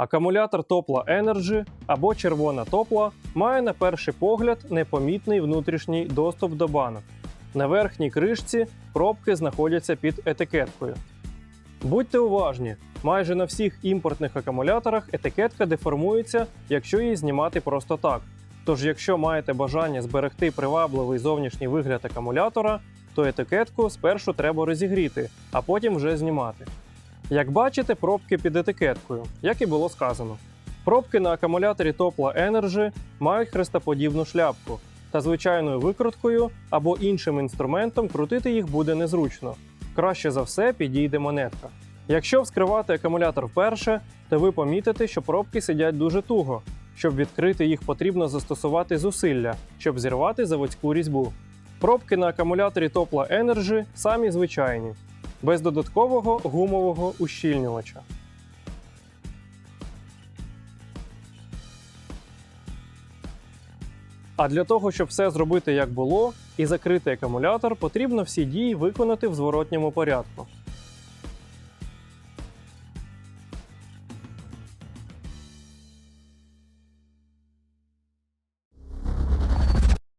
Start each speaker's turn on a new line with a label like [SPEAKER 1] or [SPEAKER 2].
[SPEAKER 1] Акумулятор Topla Energy або червона топла має на перший погляд непомітний внутрішній доступ до банок. На верхній кришці пробки знаходяться під етикеткою. Будьте уважні, майже на всіх імпортних акумуляторах етикетка деформується, якщо її знімати просто так. Тож, якщо маєте бажання зберегти привабливий зовнішній вигляд акумулятора, то етикетку спершу треба розігріти, а потім вже знімати. Як бачите, пробки під етикеткою, як і було сказано. Пробки на акумуляторі Topla Energy мають хрестоподібну шляпку, та звичайною викруткою або іншим інструментом крутити їх буде незручно. Краще за все підійде монетка. Якщо вскривати акумулятор вперше, то ви помітите, що пробки сидять дуже туго. Щоб відкрити їх, потрібно застосувати зусилля, щоб зірвати заводську різьбу. Пробки на акумуляторі Topla Energy самі звичайні, без додаткового гумового ущільнювача. А для того, щоб все зробити як було і закрити акумулятор, потрібно всі дії виконати в зворотньому порядку.